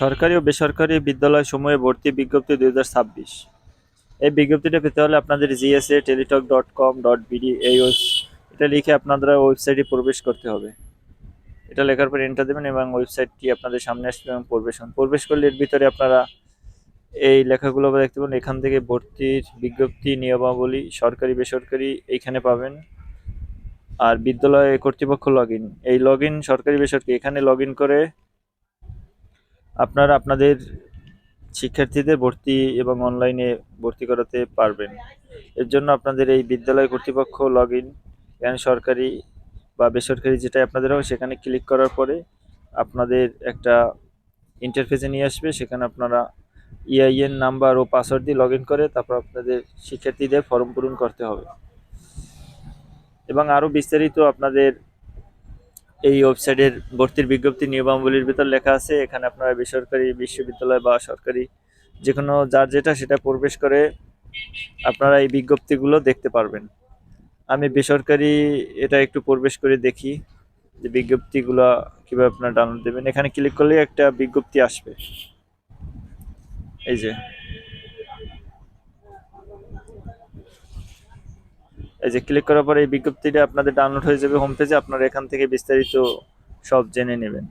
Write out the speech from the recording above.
সরকারি ও বেসরকারি বিদ্যালয় সমূহে ভর্তি বিজ্ঞপ্তি দুই হাজার ছাব্বিশ। এই বিজ্ঞপ্তিটা পেতে হলে আপনাদের GSA Teletalk dot com dot BD এই এটা লিখে আপনারা ওয়েবসাইটে প্রবেশ করতে হবে। এটা লেখার পর এন্টার দেবেন এবং ওয়েবসাইটটি আপনাদের সামনে আসবে এবং প্রবেশ হন প্রবেশ করলে এর ভিতরে আপনারা এই লেখাগুলো দেখতে পাবেন, এখান থেকে ভর্তির বিজ্ঞপ্তি, নিয়মাবলী, সরকারি, বেসরকারি, এইখানে পাবেন। আর বিদ্যালয় কর্তৃপক্ষ লগ এই লগ সরকারি, বেসরকারি, এখানে লগ করে আপনারা আপনাদের শিক্ষার্থীদের ভর্তি এবং অনলাইনে ভর্তি করাতে পারবেন। এর জন্য আপনাদের এই বিদ্যালয় কর্তৃপক্ষ লগ ইন এখানে সরকারি বা বেসরকারি যেটাই আপনাদের হবে, সেখানে ক্লিক করার পরে আপনাদের একটা ইন্টারফেসে নিয়ে আসবে। সেখানে আপনারা ইআইএন নাম্বার ও পাসওয়ার্ড দিয়ে লগ করে তারপর আপনাদের শিক্ষার্থীদের ফর্ম পূরণ করতে হবে। এবং আরও বিস্তারিত আপনাদের এই ওয়েবসাইটের ভর্তির বিজ্ঞপ্তি নিয়মাবলীর ভিতর লেখা আছে। এখানে আপনারা বেসরকারি, বিশ্ববিদ্যালয় বা সরকারি যে কোনো যার যেটা সেটা প্রবেশ করে আপনারা এই বিজ্ঞপ্তিগুলো দেখতে পারবেন। আমি বেসরকারি এটা একটু প্রবেশ করে দেখি যে বিজ্ঞপ্তিগুলো কীভাবে আপনারা ডাউনলোড দেবেন। এখানে ক্লিক করলেই একটা বিজ্ঞপ্তি আসবে। এই যে। এই যে ক্লিক করার পরে এই বিজ্ঞপ্তিটা আপনাদের ডাউনলোড হয়ে যাবে হোম পেজে আপনারা এখান থেকে বিস্তারিত সব জেনে নেবেন।